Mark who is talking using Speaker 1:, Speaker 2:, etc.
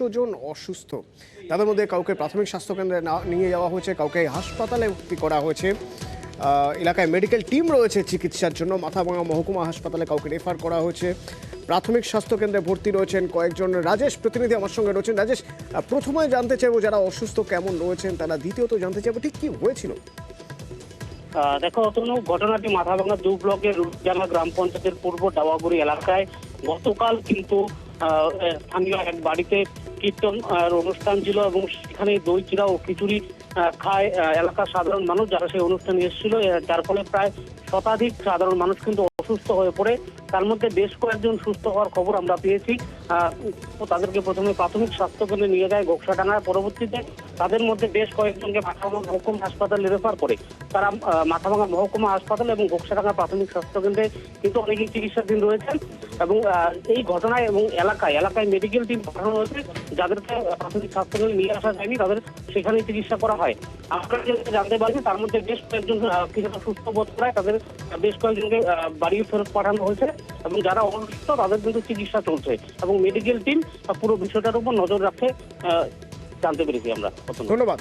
Speaker 1: একশো জন অসুস্থ। তাদের মধ্যে কাউকে প্রাথমিক স্বাস্থ্যকেন্দ্রে নিয়ে যাওয়া হয়েছে, কাউকে হাসপাতালে ভর্তি করা হয়েছে। এলাকায় মেডিকেল টিম রয়েছে চিকিৎসার জন্য। মাথাভাঙা মহকুমা হাসপাতালে কাউকে রেফার করা হয়েছে। প্রাথমিক স্বাস্থ্যকেন্দ্রে ভর্তি রয়েছেন কয়েকজন। রাজেশ প্রতিনিধি আমার সঙ্গে রয়েছেন। রাজেশ প্রথমে জানতে চাইব যারা অসুস্থ কেমন রয়েছেন, তারা দ্বিতীয়ত জানতে চাইব ঠিক কি হয়েছিল?
Speaker 2: দেখো, অতনু, ঘটনাটি মাথাভাঙা দু ব্লকের রূপজানা গ্রাম পঞ্চায়েতের পূর্ব ডাওয়াগুড়ি এলাকায় গতকাল কিন্তু স্থানীয় এক বাড়িতে কীর্তন আহ, অনুষ্ঠান ছিল এবং সেখানে দই চিরা ও খিচুড়ি খায় এলাকার সাধারণ মানুষ যারা সেই অনুষ্ঠানে এসেছিল। যার ফলে প্রায় শতাধিক সাধারণ মানুষ কিন্তু অসুস্থ হয়ে পড়ে। তার মধ্যে বেশ কয়েকজন সুস্থ হওয়ার খবর আমরা পেয়েছি। তাদেরকে প্রথমে প্রাথমিক স্বাস্থ্যকেন্দ্রে নিয়ে যায় গোকসাডাঙ্গায়। পরবর্তীতে তাদের মধ্যে বেশ কয়েকজনকে মাথাভাঙা মহকুমা হাসপাতালে রেফার করে। তারা মাথাভাঙা মহকুমা হাসপাতাল এবং গোকসাডাঙ্গা প্রাথমিক স্বাস্থ্যকেন্দ্রে কিন্তু অনেকেই চিকিৎসাধীন রয়েছেন এবং এই ঘটনায় এবং এলাকায় এলাকায় মেডিকেল টিম পাঠানো হয়েছে। যাদেরকে প্রাথমিক স্বাস্থ্যকেন্দ্রে নিয়ে আসা যায়নি, তাদের সেখানেই চিকিৎসা করা হয়। আমরা জানতে পারছি তার মধ্যে বেশ কয়েকজন কিছুটা সুস্থ বোধ করায় তাদের বেশ কয়েকজনকে বাড়ি ফেরত পাঠানো হয়েছে। এবং যারা অসুস্থ, তাদের কিন্তু চিকিৎসা চলছে। এবং মেডিকেল টিম পুরো বিষয়টার উপর নজর রাখতে জানতে পেরেছি আমরা।
Speaker 1: ধন্যবাদ।